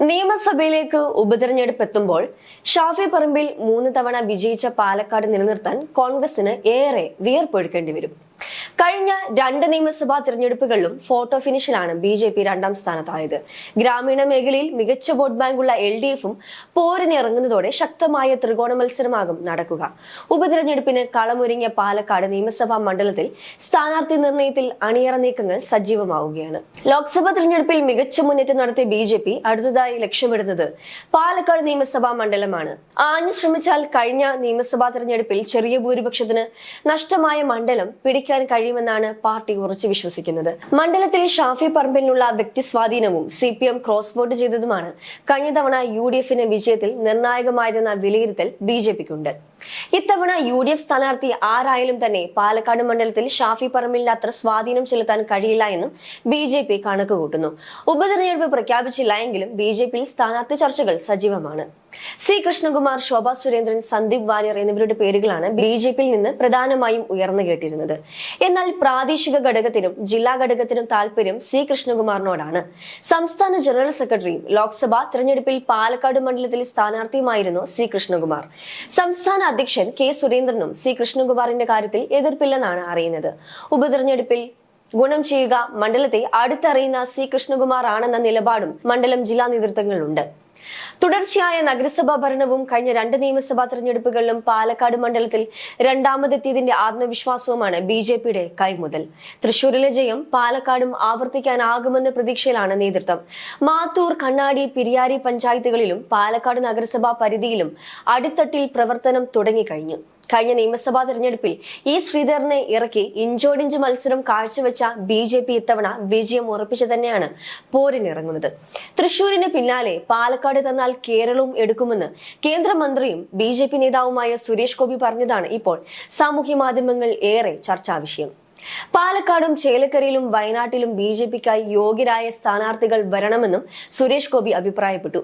നിയമസഭയിലേക്ക് ഉപതെരഞ്ഞെടുപ്പ് എത്തുമ്പോൾ ഷാഫി പറമ്പിൽ മൂന്ന് തവണ വിജയിച്ച പാലക്കാട് നിലനിർത്താൻ കോൺഗ്രസിന് ഏറെ വിയർപ്പൊഴുക്കേണ്ടി വരും. കഴിഞ്ഞ രണ്ട് നിയമസഭാ തിരഞ്ഞെടുപ്പുകളിലും ഫോട്ടോ ഫിനിഷിലാണ് ബി ജെ പി രണ്ടാം സ്ഥാനത്തായത്. ഗ്രാമീണ മേഖലയിൽ മികച്ച വോട്ട് ബാങ്കുള്ള എൽ ഡി എഫും പോരിനിറങ്ങുന്നതോടെ ശക്തമായ ത്രികോണ മത്സരമാകും നടക്കുക. ഉപതിരഞ്ഞെടുപ്പിന് കളമൊരുങ്ങിയ പാലക്കാട് നിയമസഭാ മണ്ഡലത്തിൽ സ്ഥാനാർത്ഥി നിർണയത്തിൽ അണിയറ നീക്കങ്ങൾ സജീവമാവുകയാണ്. ലോക്സഭാ തിരഞ്ഞെടുപ്പിൽ മികച്ച മുന്നേറ്റം നടത്തിയ ബി ജെ പി അടുത്തതായി ലക്ഷ്യമിടുന്നത് പാലക്കാട് നിയമസഭാ മണ്ഡലമാണ്. ആഞ്ഞു ശ്രമിച്ചാൽ കഴിഞ്ഞ നിയമസഭാ തിരഞ്ഞെടുപ്പിൽ ചെറിയ ഭൂരിപക്ഷത്തിന് നഷ്ടമായ മണ്ഡലം പിടിക്കാൻ കഴിയുമെന്നാണ് പാർട്ടി ഉറച്ചു വിശ്വസിക്കുന്നത്. മണ്ഡലത്തിൽ ഷാഫി പറമ്പിലിനുള്ള വ്യക്തി സ്വാധീനവും C P M cross vote ചെയ്തതുമാണ് കഴിഞ്ഞ തവണ യു ഡി എഫിന് വിജയത്തിൽ നിർണായകമായതെന്ന വിലയിരുത്തൽ ബി ജെ പിക്കുണ്ട്. ഇത്തവണ യു ഡി എഫ് സ്ഥാനാർത്ഥി ആരായാലും തന്നെ പാലക്കാട് മണ്ഡലത്തിൽ ഷാഫി പറമ്പിലിന് അത്ര സ്വാധീനം ചെലുത്താൻ കഴിയില്ല എന്നും ബി ജെ പി കണക്ക് കൂട്ടുന്നു ഉപതെരഞ്ഞെടുപ്പ് പ്രഖ്യാപിച്ചില്ല എങ്കിലും ബി ജെ പിയിൽ സ്ഥാനാർത്ഥി ചർച്ചകൾ സജീവമാണ്. സി കൃഷ്ണകുമാർ ശോഭാ സുരേന്ദ്രൻ സന്ദീപ് വാര്യർ എന്നിവരുടെ പേരുകളാണ് ബി ജെ പിയിൽ നിന്ന് പ്രധാനമായും ഉയർന്നു കേട്ടിരുന്നത്. എന്നാൽ പ്രാദേശിക ഘടകത്തിനും ജില്ലാ ഘടകത്തിനും താല്പര്യം സി കൃഷ്ണകുമാറിനോടാണ്. സംസ്ഥാന ജനറൽ സെക്രട്ടറിയും ലോക്സഭാ തെരഞ്ഞെടുപ്പിൽ പാലക്കാട് മണ്ഡലത്തിൽ സ്ഥാനാർത്ഥിയുമായിരുന്നു സി കൃഷ്ണകുമാർ. സംസ്ഥാന അധ്യക്ഷൻ കെ സുരേന്ദ്രനും സി കൃഷ്ണകുമാറിന്റെ കാര്യത്തിൽ എതിർപ്പില്ലെന്നാണ് അറിയുന്നത്. ഉപതെരഞ്ഞെടുപ്പിൽ ഗുണം ചെയ്യുക മണ്ഡലത്തെ അടുത്തറിയുന്ന സി കൃഷ്ണകുമാർ ആണെന്ന നിലപാടും മണ്ഡലം ജില്ലാ നേതൃത്വങ്ങളുണ്ട് തുടർച്ചയായ നഗരസഭാ ഭരണവും കഴിഞ്ഞ രണ്ട് നിയമസഭാ തെരഞ്ഞെടുപ്പുകളിലും പാലക്കാട് മണ്ഡലത്തിൽ രണ്ടാമതെത്തിയതിന്റെ ആത്മവിശ്വാസവുമാണ് ബി ജെ പിയുടെ കൈമുതൽ. തൃശൂരിലെ ജയം പാലക്കാടും ആവർത്തിക്കാനാകുമെന്ന പ്രതീക്ഷയിലാണ് നേതൃത്വം. മാത്തൂർ കണ്ണാടി പിരിയാരി പഞ്ചായത്തുകളിലും പാലക്കാട് നഗരസഭാ പരിധിയിലും അടിത്തട്ടിൽ പ്രവർത്തനം തുടങ്ങിക്കഴിഞ്ഞു. കഴിഞ്ഞ നിയമസഭാ തെരഞ്ഞെടുപ്പിൽ ഇ ശ്രീധരനെ ഇറക്കി ഇഞ്ചോടിഞ്ച് മത്സരം കാഴ്ചവെച്ച ബി ജെ പി ഇത്തവണ വിജയം ഉറപ്പിച്ചു തന്നെയാണ് പോരിനിറങ്ങുന്നത്. തൃശൂരിന് പിന്നാലെ പാലക്കാട് തന്നാൽ കേരളവും എടുക്കുമെന്ന് കേന്ദ്രമന്ത്രിയും ബി ജെ പി നേതാവുമായ സുരേഷ് ഗോപി പറഞ്ഞതാണ് ഇപ്പോൾ സാമൂഹ്യ മാധ്യമങ്ങൾ ഏറെ ചർച്ചാ വിഷയം പാലക്കാടും ചേലക്കരയിലും വയനാട്ടിലും ബി ജെ പിക്കായി യോഗ്യരായ സ്ഥാനാർത്ഥികൾ വരണമെന്നും സുരേഷ് ഗോപി അഭിപ്രായപ്പെട്ടു.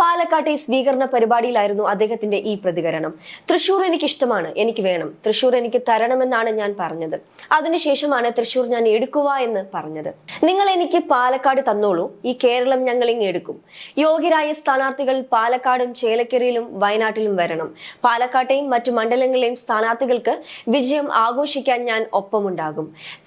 പാലക്കാട്ടെ സ്വീകരണ പരിപാടിയിലായിരുന്നു അദ്ദേഹത്തിന്റെ ഈ പ്രതികരണം. തൃശൂർ എനിക്ക് ഇഷ്ടമാണ് എനിക്ക് വേണം. തൃശൂർ എനിക്ക് തരണമെന്നാണ് ഞാൻ പറഞ്ഞത്. അതിനുശേഷമാണ് തൃശൂർ ഞാൻ എടുക്കുക എന്ന് പറഞ്ഞത്. നിങ്ങൾ എനിക്ക് പാലക്കാട് തന്നോളൂ ഈ കേരളം ഞങ്ങൾ ഇങ്ങ് എടുക്കും. യോഗ്യരായ സ്ഥാനാർത്ഥികൾ പാലക്കാടും ചേലക്കരയിലും വയനാട്ടിലും വരണം. പാലക്കാട്ടെയും മറ്റു മണ്ഡലങ്ങളിലെയും സ്ഥാനാർത്ഥികൾക്ക് വിജയം ആഘോഷിക്കാൻ ഞാൻ ഒപ്പമുണ്ടാകും.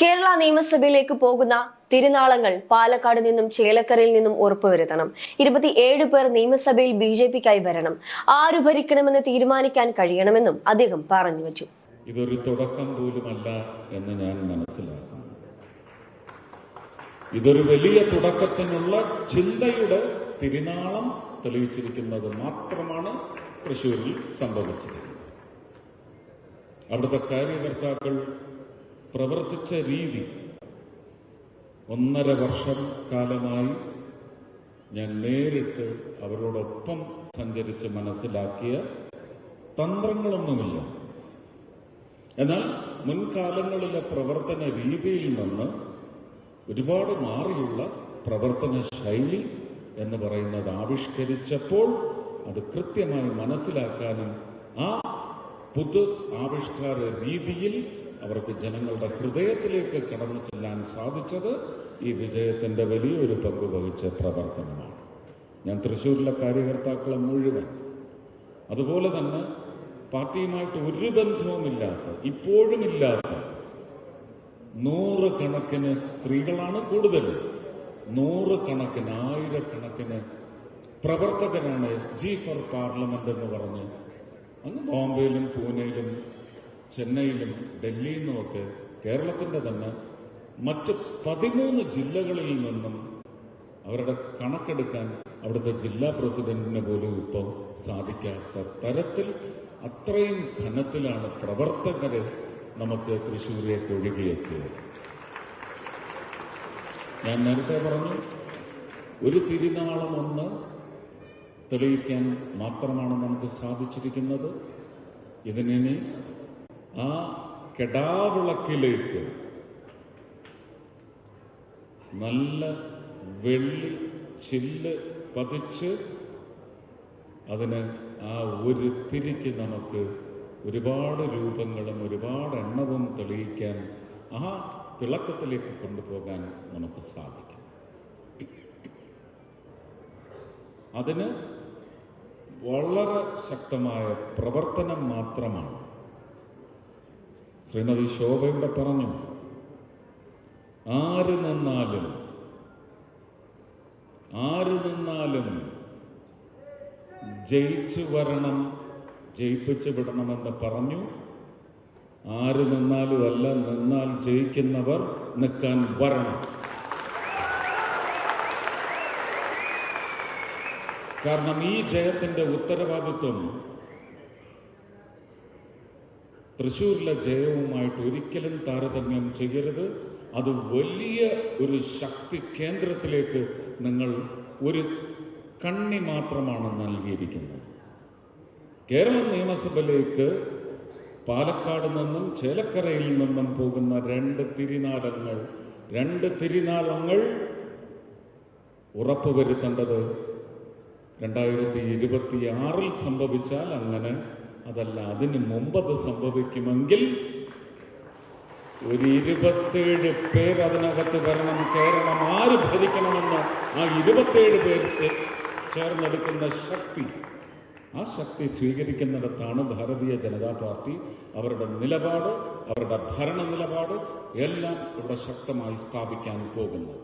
കേരള നിയമസഭയിലേക്ക് പോകുന്ന തിരുനാളങ്ങൾ പാലക്കാട് നിന്നും ചേലക്കരയിൽ നിന്നും ഉറപ്പുവരുത്തണം ഇരുപത്തിയേഴ് പേർ നിയമസഭയിൽ ബി ജെ പിക്കായി വരണം. ആരു ഭരിക്കണമെന്ന് തീരുമാനിക്കാൻ കഴിയണമെന്നും അദ്ദേഹം പറഞ്ഞു വെച്ചു. ഇതൊരു തുടക്കം പോലുമല്ല എന്ന് ഞാൻ മനസ്സിലാക്കുന്നു. ഇതൊരു വലിയ തുടക്കത്തിനുള്ള ചിന്തയുടെ തിരുനാളം തെളിയിച്ചിരിക്കുന്നത് മാത്രമാണ് തൃശ്ശൂരിൽ സംഭവിച്ചത്. അവിടുത്തെ കാര്യകർത്താക്കൾ പ്രവർത്തിച്ച രീതി ഒന്നര വർഷം കാലമായി ഞാൻ നേരിട്ട് അവരോടൊപ്പം സഞ്ചരിച്ച് മനസ്സിലാക്കിയ തന്ത്രങ്ങളൊന്നുമില്ല. എന്നാൽ മുൻകാലങ്ങളിലെ പ്രവർത്തന രീതിയിൽ നിന്ന് ഒരുപാട് മാറിയുള്ള പ്രവർത്തന ശൈലി എന്ന് പറയുന്നത് ആവിഷ്കരിച്ചപ്പോൾ അത് കൃത്യമായി മനസ്സിലാക്കാനും ആ പുതു ആവിഷ്കാര രീതിയിൽ അവർക്ക് ജനങ്ങളുടെ ഹൃദയത്തിലേക്ക് കടന്നു ചെല്ലാൻ സാധിച്ചത് ഈ വിജയത്തിന്റെ വലിയൊരു പങ്ക് വഹിച്ച പ്രവർത്തനമാണ്. ഞാൻ തൃശ്ശൂരിലെ കാര്യകർത്താക്കളെ മുഴുവൻ അതുപോലെ തന്നെ പാർട്ടിയുമായിട്ട് ഒരു ബന്ധവുമില്ലാത്ത ഇപ്പോഴും ഇല്ലാത്ത നൂറുകണക്കിന് സ്ത്രീകളാണ് കൂടുതൽ നൂറുകണക്കിന് ആയിരക്കണക്കിന് പ്രവർത്തകരാണ് എസ് ജി ഫോർ പാർലമെന്റ് എന്ന് പറഞ്ഞ് അങ്ങ് ബോംബെയിലും പൂനെയിലും ചെന്നൈയിലും ഡൽഹിയിൽ നിന്നുമൊക്കെ കേരളത്തിന്റെ തന്നെ മറ്റ് പതിമൂന്ന് ജില്ലകളിൽ നിന്നും അവരുടെ കണക്കെടുക്കാൻ അവിടുത്തെ ജില്ലാ പ്രസിഡന്റിന് പോലും ഇപ്പോൾ സാധിക്കാത്ത തരത്തിൽ അത്രയും ഘനത്തിലാണ് പ്രവർത്തകരെ നമുക്ക് തൃശ്ശൂരിലേക്ക് ഒഴുകിയെത്തിയത്. ഞാൻ നേരത്തെ പറഞ്ഞു ഒരു തിരുനാളം ഒന്ന് തെളിയിക്കാൻ മാത്രമാണ് നമുക്ക് സാധിച്ചിരിക്കുന്നത്. ഇതിനി ആ കെടാവിളക്കിലേക്ക് നല്ല വെള്ളി ചില്ല് പതിച്ച് അതിന് ആ ഒരു തിരിക്ക് നമുക്ക് ഒരുപാട് രൂപങ്ങളും ഒരുപാട് എണ്ണവും തെളിയിക്കാൻ ആ തിളക്കത്തിലേക്ക് കൊണ്ടുപോകാൻ നമുക്ക് സാധിക്കും. അതിന് വളരെ ശക്തമായ പ്രവർത്തനം മാത്രമാണ് ശ്രീമതി ശോഭ ഇവിടെ പറഞ്ഞു. ആര് നിന്നാലും ആര് നിന്നാലും ജയിച്ചു വരണം ജയിപ്പിച്ചു വിടണമെന്ന് പറഞ്ഞു. ആര് നിന്നാലും അല്ല നിന്നാൽ ജയിക്കുന്നവർ നിൽക്കാൻ വരണം. കാരണം ഈ ജയത്തിന്റെ ഉത്തരവാദിത്വം തൃശ്ശൂരിലെ ജയവുമായിട്ട് ഒരിക്കലും താരതമ്യം ചെയ്യരുത്. അത് വലിയ ഒരു ശക്തി കേന്ദ്രത്തിലേക്ക് നിങ്ങൾ ഒരു കണ്ണി മാത്രമാണ് നൽകിയിരിക്കുന്നത്. കേരള നിയമസഭയിലേക്ക് പാലക്കാട് നിന്നും ചേലക്കരയിൽ നിന്നും പോകുന്ന രണ്ട് തിരിനാലങ്ങൾ രണ്ട് തിരിനാലങ്ങൾ ഉറപ്പുവരുത്തേണ്ടത് രണ്ടായിരത്തി ഇരുപത്തി ആറിൽ സംഭവിച്ചാൽ അങ്ങനെ അതല്ല അതിന് മുമ്പ് അത് സംഭവിക്കുമെങ്കിൽ ഒരു ഇരുപത്തേഴ് പേർ അതിനകത്ത് വരണം കേരളം ആര് ഭരിക്കണമെന്ന് ആ ഇരുപത്തേഴ് പേർക്ക് ചേർന്നെടുക്കുന്ന ശക്തി ആ ശക്തി സ്വീകരിക്കുന്നിടത്താണ് ഭാരതീയ ജനതാ പാർട്ടി അവരുടെ നിലപാട് അവരുടെ ഭരണ നിലപാട് എല്ലാം ഇവിടെ ശക്തമായി സ്ഥാപിക്കാൻ പോകുന്നത്.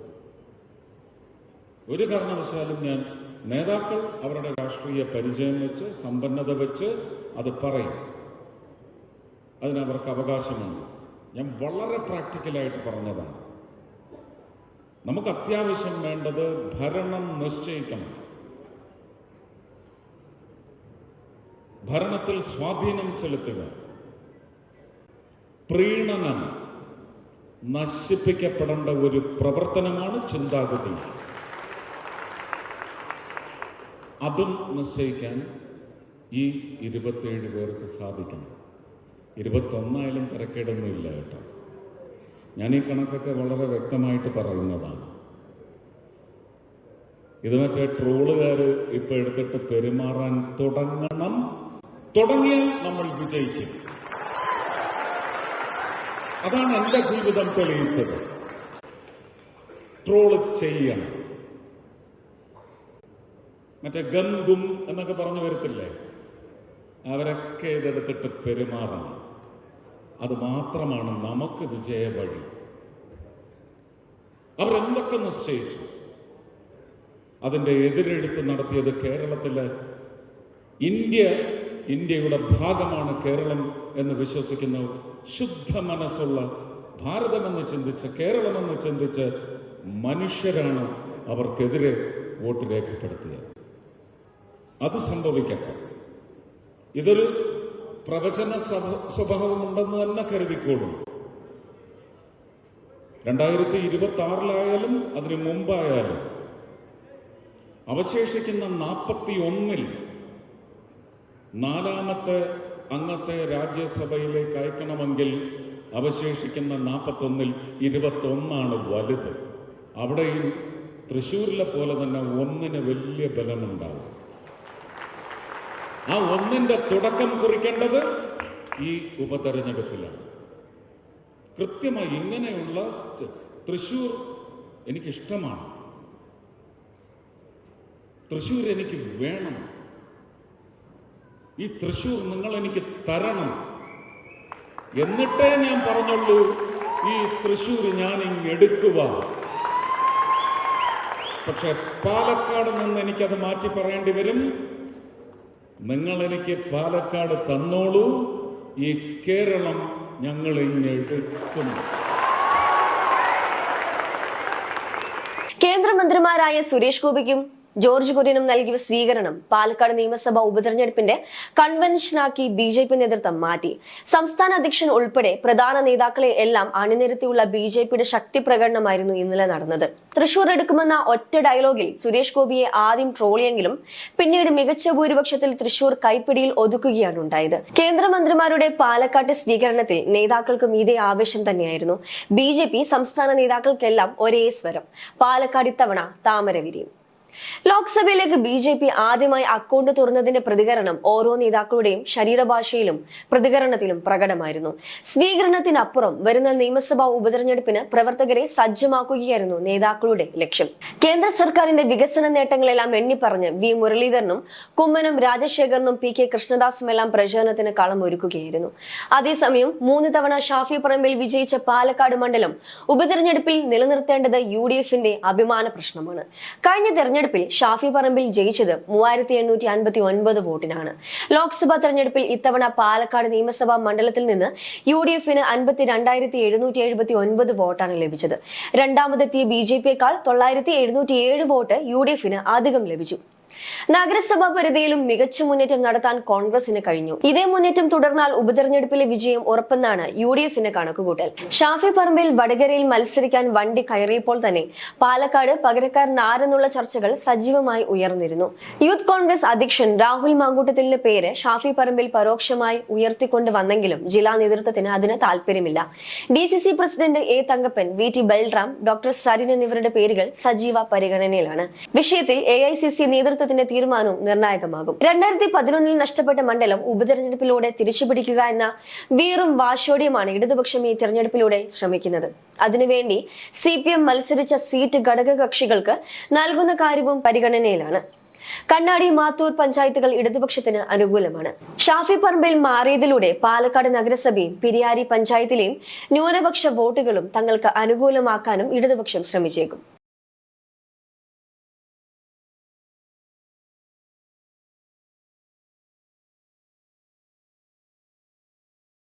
ഒരു കാരണവശാലും ഞാൻ നേതാക്കൾ അവരുടെ രാഷ്ട്രീയ പരിചയം വെച്ച് സമ്പന്നത വെച്ച് അത് പറയും. അതിനവർക്ക് അവകാശമുണ്ട്. ഞാൻ വളരെ പ്രാക്ടിക്കലായിട്ട് പറഞ്ഞതാണ്. നമുക്ക് അത്യാവശ്യം വേണ്ടത് ഭരണം നിശ്ചയിക്കണം. ഭരണത്തിൽ സ്വാധീനം ചെലുത്തുക. പ്രീണനം നശിപ്പിക്കപ്പെടേണ്ട ഒരു പ്രവർത്തനമാണ് ചിന്താഗതി. അതും നിശ്ചയിക്കാൻ ഈ ഇരുപത്തേഴ് പേർക്ക് സാധിക്കണം. ഇരുപത്തൊന്നായാലും തിരക്കേടൊന്നുമില്ല കേട്ടോ. ഞാൻ ഈ കണക്കൊക്കെ വളരെ വ്യക്തമായിട്ട് പറയുന്നതാണ്. ഇത് മറ്റേ ട്രോളുകാർ ഇപ്പൊ എടുത്തിട്ട് പെരുമാറാൻ തുടങ്ങണം. തുടങ്ങിയാൽ നമ്മൾ വിജയിക്കും. അതാണ് എന്റെ ജീവിതം തെളിയിച്ചത്. ട്രോൾ ചെയ്യണം. മറ്റേ ഗംഗും എന്നൊക്കെ പറഞ്ഞു വരത്തില്ലേ? അവരൊക്കെ ഇതെടുത്തിട്ട് പെരുമാറണം. അത് മാത്രമാണ് നമുക്ക് വിജയവഴി അവരെന്തൊക്കെ നിശ്ചയിച്ചു? അതിന്റെ എതിരെഴുത്ത് നടത്തിയത് കേരളത്തിലെ ഇന്ത്യ ഇന്ത്യയുടെ ഭാഗമാണ് കേരളം എന്ന് വിശ്വസിക്കുന്ന ശുദ്ധ മനസ്സുള്ള ഭാരതമെന്ന് ചിന്തിച്ച് കേരളമെന്ന് ചിന്തിച്ച് മനുഷ്യരാണ് അവർക്കെതിരെ വോട്ട് രേഖപ്പെടുത്തിയത്. അത് സംഭവിക്കട്ടെ. ഇതൊരു പ്രവചന സ്വഭ- സ്വഭാവമുണ്ടെന്ന് തന്നെ കരുതിക്കോളും. രണ്ടായിരത്തി ഇരുപത്തി ആറിലായാലും അതിനു മുമ്പായാലും അവശേഷിക്കുന്ന നാൽപ്പത്തി ഒന്നിൽ നാലാമത്തെ അംഗത്തെ രാജ്യസഭയിലേക്ക് അയക്കണമെങ്കിൽ അവശേഷിക്കുന്ന നാൽപ്പത്തൊന്നിൽ ഇരുപത്തൊന്നാണ് വലുത്. അവിടെയും തൃശ്ശൂരിലെ പോലെ തന്നെ ഒന്നിന് വലിയ ബലമുണ്ടാവും. ആ ഒന്നിന്റെ തുടക്കം കുറിക്കേണ്ടത് ഈ ഉപതെരഞ്ഞെടുപ്പിലാണ്. കൃത്യമായി ഇങ്ങനെയുള്ള തൃശൂർ എനിക്കിഷ്ടമാണ്. തൃശൂർ എനിക്ക് വേണം. ഈ തൃശൂർ നിങ്ങൾ എനിക്ക് തരണം. എന്നിട്ടേ ഞാൻ പറഞ്ഞുള്ളൂ ഈ തൃശൂർ ഞാൻ ഇങ്ങെടുക്കുക പക്ഷെ പാലക്കാട് നിന്ന് എനിക്കത് മാറ്റി പറയേണ്ടി വരും. നിങ്ങൾ എനിക്ക് പാലക്കാട് തന്നോളൂ. ഈ കേരളം ഞങ്ങൾ ഇങ്ങെടുക്കുന്നു കേന്ദ്രമന്ത്രിമാരായ സുരേഷ് ഗോപിക്കും ജോർജ് കുര്യനും നൽകിയ സ്വീകരണം പാലക്കാട് നിയമസഭാ ഉപതെരഞ്ഞെടുപ്പിന്റെ കൺവെൻഷനാക്കി ബി ജെ പി നേതൃത്വം മാറ്റി. സംസ്ഥാന അധ്യക്ഷൻ ഉൾപ്പെടെ പ്രധാന നേതാക്കളെ എല്ലാം അണിനിരത്തിയുള്ള ബി ജെ പിയുടെ ശക്തി പ്രകടനമായിരുന്നു ഇന്നലെ നടന്നത്. തൃശൂർ എടുക്കുമെന്ന ഒറ്റ ഡയലോഗിൽ സുരേഷ് ഗോപിയെ ആദ്യം ട്രോളിയെങ്കിലും പിന്നീട് മികച്ച ഭൂരിപക്ഷത്തിൽ തൃശൂർ കൈപ്പിടിയിൽ ഒതുക്കുകയാണ് ഉണ്ടായത്. കേന്ദ്രമന്ത്രിമാരുടെ പാലക്കാട്ട് സ്വീകരണത്തിൽ നേതാക്കൾക്കും ഇതേ ആവേശം തന്നെയായിരുന്നു. ബി സംസ്ഥാന നേതാക്കൾക്കെല്ലാം ഒരേ സ്വരം. പാലക്കാട് ഇത്തവണ താമര വിരിയും ലോക്സഭയിലേക്ക് ബി ജെ പി ആദ്യമായി അക്കൗണ്ട് തുറന്നതിന്റെ പ്രതികരണം ഓരോ നേതാക്കളുടെയും ശരീരഭാഷയിലും പ്രതികരണത്തിലും പ്രകടമായിരുന്നു. സ്വീകരണത്തിനപ്പുറം വരുന്ന നിയമസഭാ ഉപതെരഞ്ഞെടുപ്പിന് പ്രവർത്തകരെ സജ്ജമാക്കുകയായിരുന്നു നേതാക്കളുടെ ലക്ഷ്യം. കേന്ദ്ര സർക്കാരിന്റെ വികസന നേട്ടങ്ങളെല്ലാം എണ്ണിപ്പറഞ്ഞ് വി മുരളീധരനും കുമ്മനം രാജശേഖരനും പി കെ കൃഷ്ണദാസും എല്ലാം കളം ഒരുക്കുകയായിരുന്നു അതേസമയം മൂന്ന് തവണ ഷാഫി പറമ്പിൽ വിജയിച്ച പാലക്കാട് മണ്ഡലം ഉപതെരഞ്ഞെടുപ്പിൽ നിലനിർത്തേണ്ടത് യു ഡി എഫിന്റെ അഭിമാന പ്രശ്നമാണ്. കഴിഞ്ഞ തെരഞ്ഞെടുപ്പിൽ ഷാഫി പറമ്പിൽ ജയിച്ചത് മൂവായിരത്തി എണ്ണൂറ്റി അൻപത്തി ഒൻപത് വോട്ടിനാണ്. ലോക്സഭാ തെരഞ്ഞെടുപ്പിൽ ഇത്തവണ പാലക്കാട് നിയമസഭാ മണ്ഡലത്തിൽ നിന്ന് യു ഡി എഫിന് അൻപത്തി രണ്ടായിരത്തി എഴുന്നൂറ്റി എഴുപത്തി ഒൻപത് വോട്ടാണ് ലഭിച്ചത്. രണ്ടാമതെത്തിയ ബി ജെ പിയേക്കാൾ തൊള്ളായിരത്തി എഴുന്നൂറ്റി ഏഴ് വോട്ട് യു ഡി എഫിന് അധികം ലഭിച്ചു. നഗരസഭാ പരിധിയിലും മികച്ച മുന്നേറ്റം നടത്താൻ കോൺഗ്രസിന് കഴിഞ്ഞു. ഇതേ മുന്നേറ്റം തുടർന്നാൽ ഉപതെരഞ്ഞെടുപ്പിലെ വിജയം ഉറപ്പെന്നാണ് യു ഡി എഫിന്റെ കണക്കുകൂട്ടൽ. ഷാഫി പറമ്പിൽ വടകരയിൽ മത്സരിക്കാൻ വണ്ടി കയറിയപ്പോൾ തന്നെ പാലക്കാട് പകരക്കാരൻ ആരെന്നുള്ള ചർച്ചകൾ സജീവമായി ഉയർന്നിരുന്നു. യൂത്ത് കോൺഗ്രസ് അധ്യക്ഷൻ രാഹുൽ മാങ്കൂട്ടത്തിന്റെ പേര് ഷാഫി പറമ്പിൽ പരോക്ഷമായി ഉയർത്തിക്കൊണ്ട് വന്നെങ്കിലും ജില്ലാ നേതൃത്വത്തിന് അതിന് താല്പര്യമില്ല D C C president A Thankappan V T Balram doctor Sarin എന്നിവരുടെ പേരുകൾ സജീവ പരിഗണനയിലാണ്. വിഷയത്തിൽ എ ഐ സി സി നേതൃത്വത്തിന്റെ തീരുമാനവും നിർണായകമാകും. രണ്ടായിരത്തി പതിനൊന്നിൽ നഷ്ടപ്പെട്ട മണ്ഡലം ഉപതെരഞ്ഞെടുപ്പിലൂടെ തിരിച്ചുപിടിക്കുക എന്ന വീറും വാശോടിയുമാണ് ഇടതുപക്ഷം ഈ തിരഞ്ഞെടുപ്പിലൂടെ ശ്രമിക്കുന്നത്. അതിനുവേണ്ടി സി പി എം മത്സരിച്ച സീറ്റ് ഘടക കക്ഷികൾക്ക് നൽകുന്ന കാര്യവും പരിഗണനയിലാണ്. കണ്ണാടി മാത്തൂർ പഞ്ചായത്തുകൾ ഇടതുപക്ഷത്തിന് അനുകൂലമാണ്. ഷാഫി പറമ്പിൽ മാറിയതിലൂടെ പാലക്കാട് നഗരസഭയും പിരിയാരി പഞ്ചായത്തിലെയും ന്യൂനപക്ഷ വോട്ടുകളും തങ്ങൾക്ക് അനുകൂലമാക്കാനും ഇടതുപക്ഷം ശ്രമിച്ചേക്കും.